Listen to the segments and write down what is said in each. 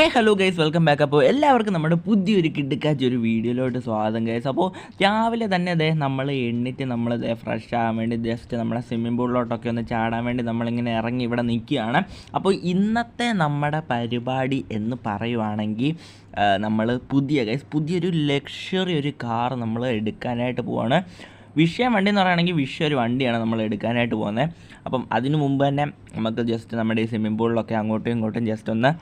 Hey hello guys welcome back അപ്പോൾ എല്ലാവർക്കും നമ്മുടെ പുതിയൊരു കിടുക്കാച്ച ഒരു വീഡിയോയിലോട്ട് സ്വാഗതം ഗൈസ് അപ്പോൾ രാവിലെ തന്നെ അതെ നമ്മൾ എണ്ണിറ്റ് നമ്മൾ ഇതേ ഫ്രഷ് ആകാൻ വേണ്ടി ജസ്റ്റ് നമ്മുടെ സ്വിമ്മിംഗ് പൂളിലോട്ടൊക്കെ ഒന്ന് ചാടാൻ വേണ്ടി നമ്മളിങ്ങനെ ഇറങ്ങി ഇവിടെ നിൽക്കുകയാണ്. അപ്പോൾ ഇന്നത്തെ നമ്മുടെ പരിപാടി എന്ന് പറയുവാണെങ്കിൽ നമ്മൾ പുതിയ ഗൈസ് പുതിയൊരു ലക്ഷറി ഒരു കാർ നമ്മൾ എടുക്കാനായിട്ട് പോവാണ്. വിഷയം വണ്ടി എന്ന് പറയുകയാണെങ്കിൽ വിഷയം ഒരു വണ്ടിയാണ് നമ്മൾ എടുക്കാനായിട്ട് പോകുന്നത് അപ്പം അതിനു മുമ്പ് തന്നെ നമുക്ക് ജസ്റ്റ് നമ്മുടെ ഈ സ്വിമ്മിംഗ് പൂളിലൊക്കെ അങ്ങോട്ടും ഇങ്ങോട്ടും ജസ്റ്റ് ഒന്ന്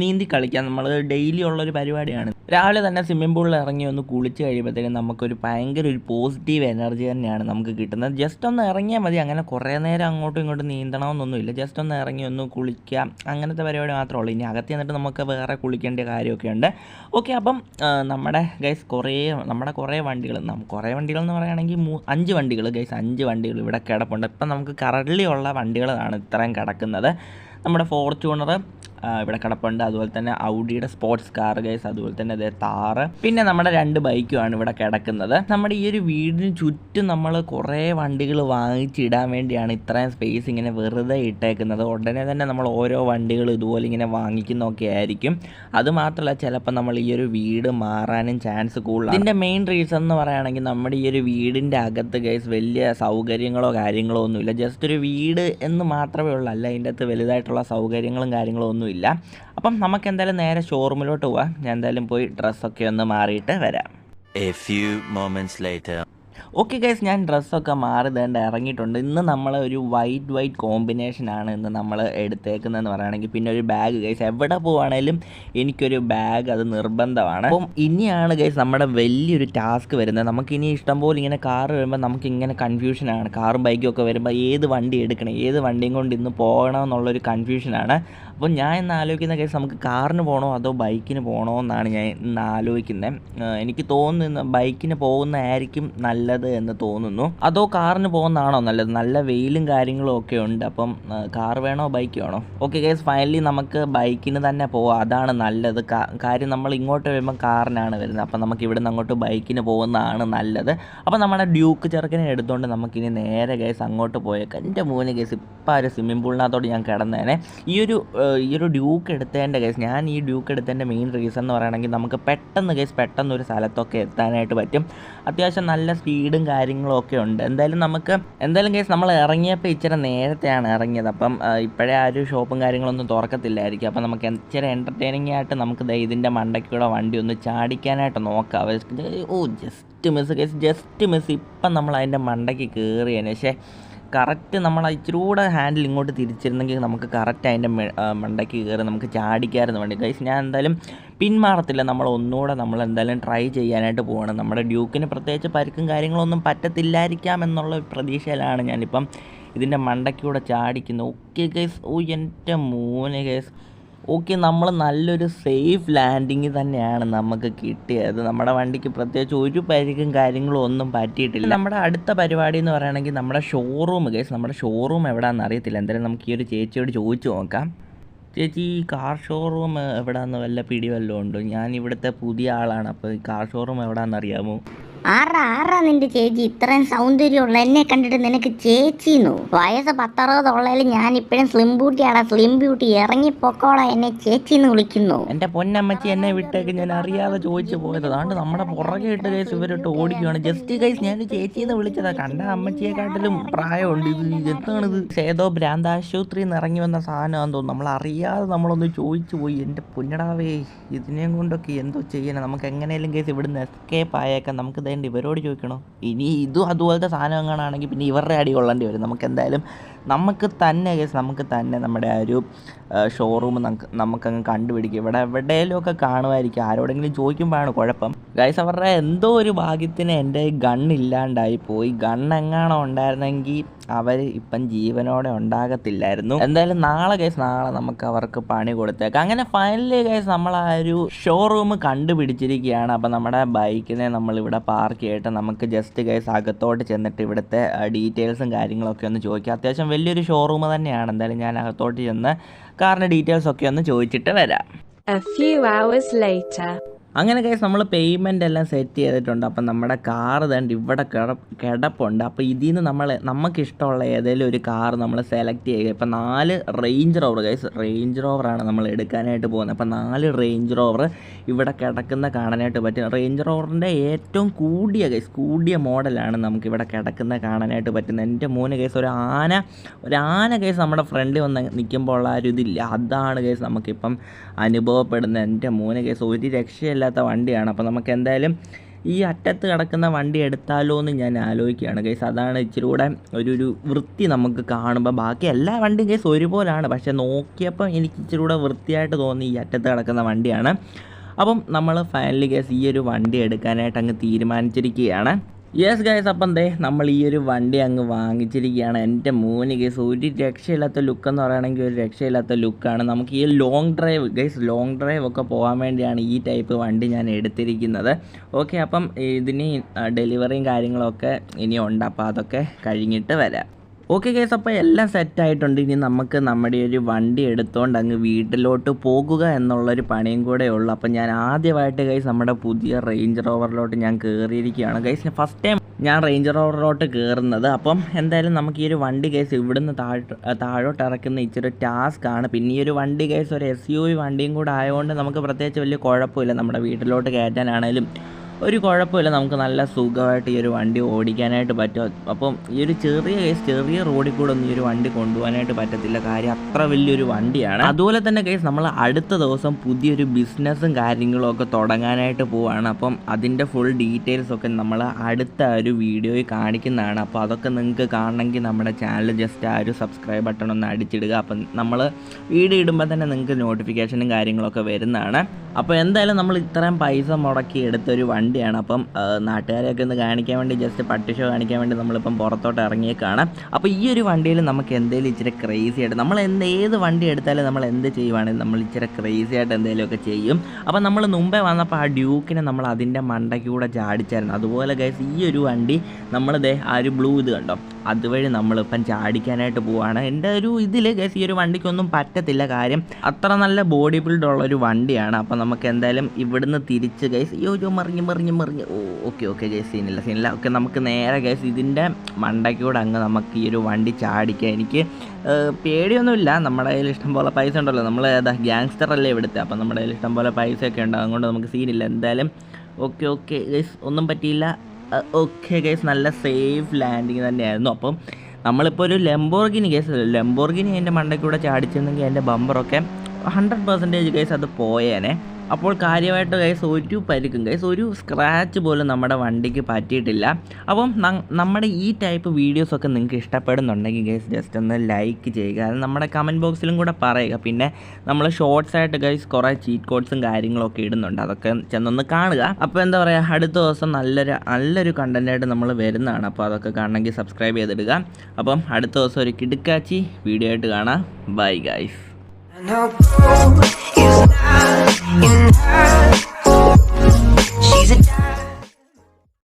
നീന്തി കളിക്കാം. നമ്മൾ ഡെയിലി ഉള്ളൊരു പരിപാടിയാണ്. രാവിലെ തന്നെ സ്വിമ്മിംഗ് പൂളിൽ ഇറങ്ങി ഒന്ന് കുളിച്ച് കഴിയുമ്പോഴത്തേക്കും നമുക്കൊരു ഭയങ്കര ഒരു പോസിറ്റീവ് എനർജി തന്നെയാണ് നമുക്ക് കിട്ടുന്നത്. ജസ്റ്റ് ഒന്ന് ഇറങ്ങിയാൽ മതി. അങ്ങനെ കുറേ നേരം അങ്ങോട്ടും ഇങ്ങോട്ടും നീന്തണമെന്നൊന്നുമില്ല. ജസ്റ്റ് ഒന്ന് ഇറങ്ങി ഒന്ന് കുളിക്കാം. അങ്ങനത്തെ പരിപാടി മാത്രമേ ഉള്ളൂ. ഇനി അകത്ത് ചെന്നിട്ട് നമുക്ക് വേറെ കുളിക്കേണ്ട കാര്യമൊക്കെ ഉണ്ട്. ഓക്കെ അപ്പം നമ്മുടെ ഗൈസ് കുറേ നമ്മുടെ കുറേ വണ്ടികൾ കുറേ വണ്ടികൾ എന്ന് പറയുകയാണെങ്കിൽ മൂ അഞ്ച് വണ്ടികൾ ഗൈസ് അഞ്ച് വണ്ടികൾ ഇവിടെ കിടപ്പുണ്ട്. ഇപ്പം നമുക്ക് കറണ്ട്ലി ഉള്ള വണ്ടികളാണ് ഇത്രയും കിടക്കുന്നത്. നമ്മുടെ ഫോർച്യൂണർ ഇവിടെ കിടപ്പുണ്ട്. അതുപോലെ തന്നെ ഔഡിയുടെ സ്പോർട്സ് കാർ ഗൈസ് അതുപോലെ തന്നെ അതേ താറ് പിന്നെ നമ്മുടെ രണ്ട് ബൈക്കുമാണ് ഇവിടെ കിടക്കുന്നത്. നമ്മുടെ ഈ ഒരു വീടിന് ചുറ്റും നമ്മൾ കുറേ വണ്ടികൾ വാങ്ങിച്ചിടാൻ വേണ്ടിയാണ് ഇത്രയും സ്പേസ് ഇങ്ങനെ വെറുതെ ഇട്ടേക്കുന്നത്. ഉടനെ തന്നെ നമ്മൾ ഓരോ വണ്ടികൾ ഇതുപോലെ ഇങ്ങനെ വാങ്ങിക്കുന്നൊക്കെ ആയിരിക്കും. അതുമാത്രമല്ല ചിലപ്പോൾ നമ്മൾ ഈ ഒരു വീട് മാറാനും ചാൻസ് കൂടുതലാണ്. ഇതിന്റെ മെയിൻ റീസൺ എന്ന് പറയുകയാണെങ്കിൽ നമ്മുടെ ഈ ഒരു വീടിന്റെ അകത്ത് ഗൈസ് വലിയ സൗകര്യങ്ങളോ കാര്യങ്ങളോ ഒന്നുമില്ല. ജസ്റ്റ് ഒരു വീട് എന്ന് മാത്രമേ ഉള്ളൂ. അല്ല അതിന്റെ അകത്ത് വലുതായിട്ടുള്ള സൗകര്യങ്ങളും കാര്യങ്ങളും ഒന്നുമില്ല. അപ്പം നമുക്ക് എന്തായാലും നേരെ ഷോറൂമിലോട്ട് പോവാം. ഞാൻ എന്തായാലും പോയി ഡ്രസ്സൊക്കെ ഒന്ന് മാറിയിട്ട് വരാം. A few moments later. Okay guys ഞാൻ ഡ്രസ്സൊക്കെ മാറി തേണ്ട ഇറങ്ങിയിട്ടുണ്ട്. ഇന്ന് നമ്മൾ ഒരു വൈറ്റ് വൈറ്റ് കോമ്പിനേഷനാണ് ഇന്ന് നമ്മൾ എടുത്തേക്കുന്നതെന്ന് പറയുകയാണെങ്കിൽ പിന്നെ ഒരു ബാഗ് ഗൈസ് എവിടെ പോവുകയാണെങ്കിലും എനിക്കൊരു ബാഗ് അത് നിർബന്ധമാണ്. അപ്പം ഇനിയാണ് ഗൈസ് നമ്മുടെ വലിയൊരു ടാസ്ക് വരുന്നത്. നമുക്കിനി ഇഷ്ടംപോലെ ഇങ്ങനെ കാർ വരുമ്പോൾ നമുക്ക് ഇങ്ങനെ കൺഫ്യൂഷനാണ് കാറും ബൈക്കും ഒക്കെ വരുമ്പോൾ ഏത് വണ്ടി എടുക്കണം ഏത് വണ്ടിയും കൊണ്ട് ഇന്ന് പോകണം എന്നുള്ളൊരു കൺഫ്യൂഷനാണ് അപ്പോൾ ഞാൻ ഇന്ന് ആലോചിക്കുന്ന കേസ് നമുക്ക് കാറിന് പോകണോ അതോ ബൈക്കിന് പോകണോ എന്നാണ് ഞാൻ ഇന്ന് ആലോചിക്കുന്നത്. എനിക്ക് തോന്നുന്നു ബൈക്കിന് പോകുന്നതായിരിക്കും നല്ലത് എന്ന് തോന്നുന്നു. അതോ കാറിന് പോകുന്നതാണോ നല്ലത്? നല്ല വെയിലും കാര്യങ്ങളും ഒക്കെ ഉണ്ട്. അപ്പം കാർ വേണോ ബൈക്ക് വേണോ? ഓക്കെ കേസ് ഫൈനലി നമുക്ക് ബൈക്കിന് തന്നെ പോവാം. അതാണ് നല്ലത്. കാര്യം നമ്മൾ ഇങ്ങോട്ട് വരുമ്പോൾ കാറിനാണ് വരുന്നത്. അപ്പം നമുക്ക് ഇവിടുന്ന് അങ്ങോട്ട് ബൈക്കിന് പോകുന്നതാണ് നല്ലത്. അപ്പോൾ നമ്മുടെ ഡ്യൂക്ക് ചെറുക്കനെ എടുത്തുകൊണ്ട് നമുക്കിനി നേരെ കേസ് അങ്ങോട്ട് പോയേക്കാം. എന്റെ മൂന്ന് കേസ് ഇപ്പം ആ ഒരു സ്വിമ്മിംഗ് പൂളിനകത്തോട് ഞാൻ കിടന്നേനെ. ഈ ഒരു ഈ ഒരു ഡ്യൂക്ക് എടുത്തതിന്റെ കേസ് ഞാൻ ഈ ഡ്യൂക്ക് എടുത്തതിന്റെ മെയിൻ റീസൺ എന്ന് പറയുകയാണെങ്കിൽ നമുക്ക് പെട്ടെന്ന് കേസ് പെട്ടെന്ന് ഒരു സ്ഥലത്തൊക്കെ എത്താനായിട്ട് പറ്റും. അത്യാവശ്യം നല്ല സ്പീഡും കാര്യങ്ങളും ഒക്കെ ഉണ്ട്. എന്തായാലും നമുക്ക് എന്തായാലും കേസ് നമ്മൾ ഇറങ്ങിയപ്പോൾ ഇച്ചിരി നേരത്തെയാണ് ഇറങ്ങിയത്. അപ്പം ഇപ്പോഴേ ആ ഒരു ഷോപ്പും കാര്യങ്ങളൊന്നും തുറക്കത്തില്ലായിരിക്കും. അപ്പം നമുക്ക് ഇച്ചിരി എന്റർടൈനിങ് ആയിട്ട് നമുക്ക് ഇതിന്റെ മണ്ടയ്ക്കൂടെ വണ്ടി ഒന്ന് ചാടിക്കാനായിട്ട് നോക്കാം. ഓ just miss guys just miss ഇപ്പം നമ്മൾ അതിന്റെ മണ്ടയ്ക്ക് കയറിയതിന് പക്ഷേ കറക്റ്റ് നമ്മൾ ഇച്ചിരി കൂടെ ഹാൻഡിൽ ഇങ്ങോട്ട് തിരിച്ചിരുന്നെങ്കിൽ നമുക്ക് കറക്റ്റ് അതിന്റെ മണ്ടയ്ക്ക് കയറി നമുക്ക് ചാടിക്കായിരുന്നു വേണ്ടി. ഗൈസ് ഞാൻ എന്തായാലും പിന്മാറത്തില്ല. നമ്മൾ ഒന്നുകൂടെ നമ്മൾ എന്തായാലും ട്രൈ ചെയ്യാനായിട്ട് പോകണം നമ്മുടെ ഡ്യൂക്കിന് പ്രത്യേകിച്ച് പരിക്കും കാര്യങ്ങളൊന്നും പറ്റത്തില്ലായിരിക്കാം എന്നുള്ള പ്രതീക്ഷയിലാണ് ഞാനിപ്പം ഇതിന്റെ മണ്ടയ്ക്കൂടെ ചാടിക്കുന്നത്. ഓക്കെ ഗൈസ് ഓ എന്റെ മൂന്ന് ഗൈസ് ഓക്കെ നമ്മൾ നല്ലൊരു സേഫ് ലാൻഡിങ് തന്നെയാണ് നമുക്ക് കിട്ടിയത്. നമ്മുടെ വണ്ടിക്ക് പ്രത്യേകിച്ച് ഒരു പരിക്കും കാര്യങ്ങളും ഒന്നും പറ്റിയിട്ടില്ല. നമ്മുടെ അടുത്ത പരിപാടി എന്ന് പറയുകയാണെങ്കിൽ നമ്മുടെ ഷോറൂം കേസ് നമ്മുടെ ഷോറൂം എവിടെയാണെന്ന് അറിയത്തില്ല. എന്തായാലും നമുക്ക് ഈ ഒരു ചേച്ചിയോട് ചോദിച്ചു നോക്കാം. ചേച്ചി ഈ കാർ ഷോറൂം എവിടെയാണെന്ന് വല്ല പിടി വല്ലതും ഉണ്ടോ? ഞാൻ ഇവിടുത്തെ പുതിയ ആളാണ്. അപ്പോൾ ഈ കാർ ഷോറൂം എവിടെയാണെന്ന് അറിയാമോ? ആറാ ആറാ നിന്റെ ചേച്ചി. ഇത്രയും സൗന്ദര്യമുള്ള എന്നെ കണ്ടിട്ട് നിനക്ക് ചേച്ചിന്നു. വയസ്സ് പത്തറുപതുള്ളതിൽ ഞാൻ ഇപ്പോഴും സ്ലിം ബ്യൂട്ടിയാണ് സ്ലിം ബ്യൂട്ടി ഇറങ്ങി പൊക്കോളാ എന്നെ ചേച്ചിന്ന് വിളിക്കുന്നു. എന്റെ പൊന്നമ്മച്ചി എന്നെ വിട്ടേക്ക് ഞാൻ അറിയാതെ ചോദിച്ചു പോയത്. അതുകൊണ്ട് നമ്മുടെ പുറകെ ഇട്ട് കേസ് ഇവരിട്ട് ഓടിക്കുകയാണ് ജസ്റ്റ് കൈസ് ഞാൻ ചേച്ചി എന്ന് വിളിച്ചതാ. കണ്ട അമ്മച്ചിയെക്കാട്ടിലും പ്രായമുണ്ട് ഇത്. എന്താണിത്? ഏതോ ഭ്രാന്താശുപത്രിയിൽ നിന്ന് ഇറങ്ങി വന്ന സാധനമാണെന്ന് തോന്നുന്നു. നമ്മൾ അറിയാതെ നമ്മളൊന്ന് ചോദിച്ചു പോയി. എന്റെ പൊന്നടാവേ ഇതിനെയും കൊണ്ടൊക്കെ എന്തോ ചെയ്യണം. നമുക്ക് എങ്ങനെയെങ്കിലും കേസ് ഇവിടുന്ന് എസ്കേപ്പ് ആയേക്കാം. നമുക്ക് ഇതേണ്ട ഇവരോട് ചോദിക്കണോ? ഇനി ഇതും അതുപോലത്തെ സാധനം എങ്ങനെയാണെങ്കിൽ പിന്നെ ഇവരുടെ അടി കൊള്ളേണ്ടി വരും. നമുക്ക് എന്തായാലും നമുക്ക് തന്നെ കേസ് നമുക്ക് തന്നെ നമ്മുടെ ആ ഒരു ഷോറൂം നമുക്ക് നമുക്കങ്ങ് കണ്ടുപിടിക്കും. ഇവിടെ എവിടെയെങ്കിലുമൊക്കെ കാണുമായിരിക്കും. ആരോടെങ്കിലും ചോദിക്കുമ്പോഴാണ് കുഴപ്പം. ഗൈസ് അവരുടെ എന്തോ ഒരു ഭാഗ്യത്തിന് എന്റെ ഗൺ ഇല്ലാണ്ടായി പോയി. ഗൺ എങ്ങാണോ ഉണ്ടായിരുന്നെങ്കിൽ അവർ ഇപ്പം ജീവനോടെ ഉണ്ടാകത്തില്ലായിരുന്നു. എന്തായാലും നാളെ ഗൈസ് നാളെ നമുക്ക് അവർക്ക് പണി കൊടുത്തേക്കാം. അങ്ങനെ ഫൈനലി ഗൈസ് നമ്മൾ ആ ഒരു ഷോറൂം കണ്ടുപിടിച്ചിരിക്കുകയാണ്. അപ്പം നമ്മുടെ ബൈക്കിനെ നമ്മൾ ഇവിടെ പാർക്ക് ചെയ്തിട്ട് നമുക്ക് ജസ്റ്റ് ഗൈസ് അകത്തോട്ട് ചെന്നിട്ട് ഇവിടുത്തെ ഡീറ്റെയിൽസും കാര്യങ്ങളൊക്കെ ഒന്ന് ചോദിക്കാം. അത്യാവശ്യം വലിയൊരു ഷോറൂം തന്നെയാണ്. എന്തായാലും ഞാൻ അകത്തോട്ട് ചെന്ന് കാറിന്റെ ഡീറ്റെയിൽസ് ഒക്കെ ഒന്ന് ചോദിച്ചിട്ട് വരാം. A few hours later. അങ്ങനെ കേസ് നമ്മൾ പേയ്മെന്റ് എല്ലാം സെറ്റ് ചെയ്തിട്ടുണ്ട്. അപ്പം നമ്മുടെ കാർ തേണ്ട ഇവിടെ കിട കിടപ്പുണ്ട്. അപ്പോൾ ഇതിൽ നിന്ന് നമ്മൾ നമുക്കിഷ്ടമുള്ള ഏതെങ്കിലും ഒരു കാർ നമ്മൾ സെലക്ട് ചെയ്യുക. ഇപ്പം നാല് റേഞ്ച് റോവർ കേസ് റേഞ്ച് റോവറാണ് നമ്മൾ എടുക്കാനായിട്ട് പോകുന്നത്. അപ്പം നാല് റേഞ്ച് റോവർ ഇവിടെ കിടക്കുന്ന കാണാനായിട്ട് പറ്റും. റേഞ്ച് റോവറിന്റെ ഏറ്റവും കൂടിയ കേസ് കൂടിയ മോഡലാണ് നമുക്കിവിടെ കിടക്കുന്ന കാണാനായിട്ട് പറ്റുന്നത്. എന്റെ മൂന്ന് കേസ് ഒരു ആന ഒരു ആന കേസ് നമ്മുടെ ഫ്രണ്ടിൽ വന്ന് നിൽക്കുമ്പോൾ ഉള്ള ഒരു ഇതില്ല. അതാണ് കേസ് നമുക്കിപ്പം അനുഭവപ്പെടുന്നത്. എന്റെ മൂന്ന് കേസ് ഒരു രക്ഷയില്ലാത്ത വണ്ടിയാണ്. അപ്പോൾ നമുക്ക് എന്തായാലും ഈ അറ്റത്ത് കിടക്കുന്ന വണ്ടി എടുത്താലോ എന്ന് ഞാൻ ആലോചിക്കുകയാണ്. കേസ് അതാണ് ഇച്ചിരി കൂടെ ഒരു ഒരു വൃത്തി നമുക്ക് കാണുമ്പോൾ ബാക്കി എല്ലാ വണ്ടിയും കേസ് ഒരുപോലാണ്. പക്ഷേ നോക്കിയപ്പോൾ എനിക്ക് ഇച്ചിരി കൂടെ വൃത്തിയായിട്ട് തോന്നി ഈ അറ്റത്ത് കിടക്കുന്ന വണ്ടിയാണ്. അപ്പം നമ്മൾ ഫൈനലി കേസ് ഈ ഒരു വണ്ടി എടുക്കാനായിട്ട് അങ്ങ് തീരുമാനിച്ചിരിക്കുകയാണ്. യെസ് ഗൈസ് അപ്പം ദേ നമ്മൾ ഈ ഒരു വണ്ടി അങ്ങ് വാങ്ങിച്ചിരിക്കുകയാണ്. എന്റെ മൂന്ന് ഗൈസ് ഒരു രക്ഷയില്ലാത്ത ലുക്ക് എന്ന് പറയുകയാണെങ്കിൽ ഒരു രക്ഷയില്ലാത്ത ലുക്കാണ് നമുക്ക് ഈ long drive guys long drive ഒക്കെ പോകാൻ വേണ്ടിയാണ് ഈ ടൈപ്പ് വണ്ടി ഞാൻ എടുത്തിരിക്കുന്നത്. ഓക്കെ അപ്പം ഇതിന് ഡെലിവറിയും കാര്യങ്ങളൊക്കെ ഇനി ഉണ്ട് അപ്പോൾ അതൊക്കെ കഴിഞ്ഞിട്ട് വരാം. ഓക്കെ കേസ് അപ്പോൾ എല്ലാം സെറ്റായിട്ടുണ്ട് ഇനി നമുക്ക് നമ്മുടെ ഒരു വണ്ടി എടുത്തുകൊണ്ട് അങ്ങ് വീട്ടിലോട്ട് പോകുക എന്നുള്ളൊരു പണിയും കൂടെ ഉള്ളു. അപ്പം ഞാൻ ആദ്യമായിട്ട് കൈസ് നമ്മുടെ പുതിയ റേഞ്ച് റോവറിലോട്ട് ഞാൻ കയറിയിരിക്കുകയാണ് കൈസ് ഫസ്റ്റ് ടൈം ഞാൻ റേഞ്ച് റോവറിലോട്ട് കയറുന്നത് അപ്പം എന്തായാലും നമുക്ക് ഈ ഒരു വണ്ടി കേസ് ഇവിടുന്ന് താഴോട്ട് താഴോട്ട് ഇറക്കുന്ന ഇച്ചിരി ടാസ്ക് ആണ്. പിന്നെ ഈ ഒരു വണ്ടി കേസ് ഒരു എസ് യു വണ്ടിയും കൂടെ ആയതുകൊണ്ട് നമുക്ക് പ്രത്യേകിച്ച് വലിയ കുഴപ്പമില്ല. നമ്മുടെ വീട്ടിലോട്ട് കയറ്റാനാണേലും. ഒരു കുഴപ്പമില്ല. നമുക്ക് നല്ല സുഖമായിട്ട് ഈ ഒരു വണ്ടി ഓടിക്കാനായിട്ട് പറ്റും. അപ്പം ഈ ഒരു ചെറിയ കേസ് ചെറിയ റോഡിൽ കൂടെ ഒന്നും ഈ ഒരു വണ്ടി കൊണ്ടുപോകാനായിട്ട് പറ്റത്തില്ല. കാര്യം അത്ര വലിയൊരു വണ്ടിയാണ്. അതുപോലെ തന്നെ കേസ് നമ്മൾ അടുത്ത ദിവസം പുതിയൊരു ബിസിനസ്സും കാര്യങ്ങളും ഒക്കെ തുടങ്ങാനായിട്ട് പോവാണ്. അപ്പം അതിന്റെ ഫുൾ ഡീറ്റെയിൽസ് ഒക്കെ നമ്മൾ അടുത്ത ഒരു വീഡിയോയിൽ കാണിക്കുന്നതാണ്. അപ്പോൾ അതൊക്കെ നിങ്ങൾക്ക് കാണണമെങ്കിൽ നമ്മുടെ ചാനൽ ജസ്റ്റ് ആ ഒരു സബ്സ്ക്രൈബ് ബട്ടൺ ഒന്ന് അടിച്ചിടുക. അപ്പം നമ്മൾ വീഡിയോ ഇടുമ്പോൾ തന്നെ നിങ്ങൾക്ക് നോട്ടിഫിക്കേഷനും കാര്യങ്ങളൊക്കെ വരുന്നതാണ്. അപ്പോൾ എന്തായാലും നമ്മൾ ഇത്രയും പൈസ മുടക്കി എടുത്തൊരു വണ്ടിയാണ്. അപ്പം നാട്ടുകാരെയൊക്കെ ഒന്ന് കാണിക്കാൻ വേണ്ടി ജസ്റ്റ് പട്ടി ഷോ കാണിക്കാൻ വേണ്ടി നമ്മളിപ്പം പുറത്തോട്ട് ഇറങ്ങിയേക്കാണ്. അപ്പോൾ ഈ ഒരു വണ്ടിയിൽ നമുക്ക് എന്തെങ്കിലും ഇച്ചിരി ക്രേസി ആയിട്ട് നമ്മൾ എന്ത് ഏത് വണ്ടി എടുത്താലും നമ്മൾ എന്ത് ചെയ്യുവാണെങ്കിൽ നമ്മൾ ഇച്ചിരി ക്രേസി ആയിട്ട് എന്തെങ്കിലുമൊക്കെ ചെയ്യും. അപ്പോൾ നമ്മൾ മുമ്പേ വന്നപ്പോൾ ആ ഡ്യൂക്കിനെ നമ്മൾ അതിന്റെ മണ്ടയ്ക്ക് കൂടെ ചാടിച്ചായിരുന്നു. അതുപോലെ ഗൈസ് ഈ ഒരു വണ്ടി നമ്മളിതേ ആ ഒരു ബ്ലൂ ഇത് കണ്ടോ? അതുവഴി നമ്മളിപ്പം ചാടിക്കാനായിട്ട് പോവാണ്. എന്റെ ഒരു ഇതിൽ ഗസ് ഈ ഒരു വണ്ടിക്കൊന്നും പറ്റത്തില്ല കാര്യം. അത്ര നല്ല ബോഡി ബിൽഡ് ഉള്ള ഒരു വണ്ടിയാണ്. അപ്പം നമുക്ക് എന്തായാലും ഇവിടുന്ന് തിരിച്ച് ഗൈസ് ഈ ഒരു മറിഞ്ഞ് മറിഞ്ഞ് മറിഞ്ഞ്. ഓ ഓക്കെ ഓക്കെ ഗൈസ് സീനില്ല സീനില്ല. ഓക്കെ നമുക്ക് നേരെ ഗൈസ്. ഇതിന്റെ മണ്ടയ്ക്കൂടെ അങ്ങ് നമുക്ക് ഈ ഒരു വണ്ടി ചാടിക്കാം എനിക്ക് പേടിയൊന്നുമില്ല. നമ്മുടെ കയ്യിൽ ഇഷ്ടം പോലെ പൈസ ഉണ്ടല്ലോ. നമ്മൾ ഏതാ ഗ്യാങ്സ്റ്റർ അല്ലേ ഇവിടുത്തെ. അപ്പം നമ്മുടെ കയ്യിൽ ഇഷ്ടം പോലെ പൈസയൊക്കെ ഉണ്ട്. അതുകൊണ്ട് നമുക്ക് സീനില്ല. എന്തായാലും ഓക്കെ ഓക്കെ ഗൈസ് ഒന്നും പറ്റിയില്ല. ഓക്കെ ഗൈസ് നല്ല സേഫ് ലാൻഡിങ് തന്നെയായിരുന്നു. അപ്പം നമ്മളിപ്പോൾ ഒരു ലെംബോർഗിനി കേസ് ലെംബോർഗിനി എന്റെ മണ്ടയ്ക്കൂടെ ചാടിച്ചിരുന്നെങ്കിൽ എന്റെ ബമ്പറൊക്കെ ഹൺഡ്രഡ് പെർസെന്റേജ് കേസ് അത് പോയേനെ. അപ്പോൾ കാര്യമായിട്ട് ഗൈസ് ഒരു പരിക്കും ഗൈസ് ഒരു സ്ക്രാച്ച് പോലും നമ്മുടെ വണ്ടിക്ക് പറ്റിയിട്ടില്ല. അപ്പം നമ്മുടെ ഈ ടൈപ്പ് വീഡിയോസൊക്കെ നിങ്ങൾക്ക് ഇഷ്ടപ്പെടുന്നുണ്ടെങ്കിൽ ഗൈസ് ജസ്റ്റ് ഒന്ന് ലൈക്ക് ചെയ്യുക. അത് നമ്മുടെ കമന്റ് ബോക്സിലും കൂടെ പറയുക. പിന്നെ നമ്മൾ ഷോർട്സ് ആയിട്ട് ഗൈസ് കുറേ ചീറ്റ് കോഡ്സും കാര്യങ്ങളൊക്കെ ഇടുന്നുണ്ട്. അതൊക്കെ ചെന്നൊന്ന് കാണുക. അപ്പോൾ എന്താ പറയുക അടുത്ത ദിവസം നല്ലൊരു നല്ലൊരു കണ്ടന്റായിട്ട് നമ്മൾ വരുന്നതാണ്. അപ്പോൾ അതൊക്കെ കാണണമെങ്കിൽ സബ്സ്ക്രൈബ് ചെയ്തിടുക. അപ്പം അടുത്ത ദിവസം ഒരു കിടുക്കാച്ചി വീഡിയോ ആയിട്ട് കാണാം. Bye guys No, is not, enough. She's a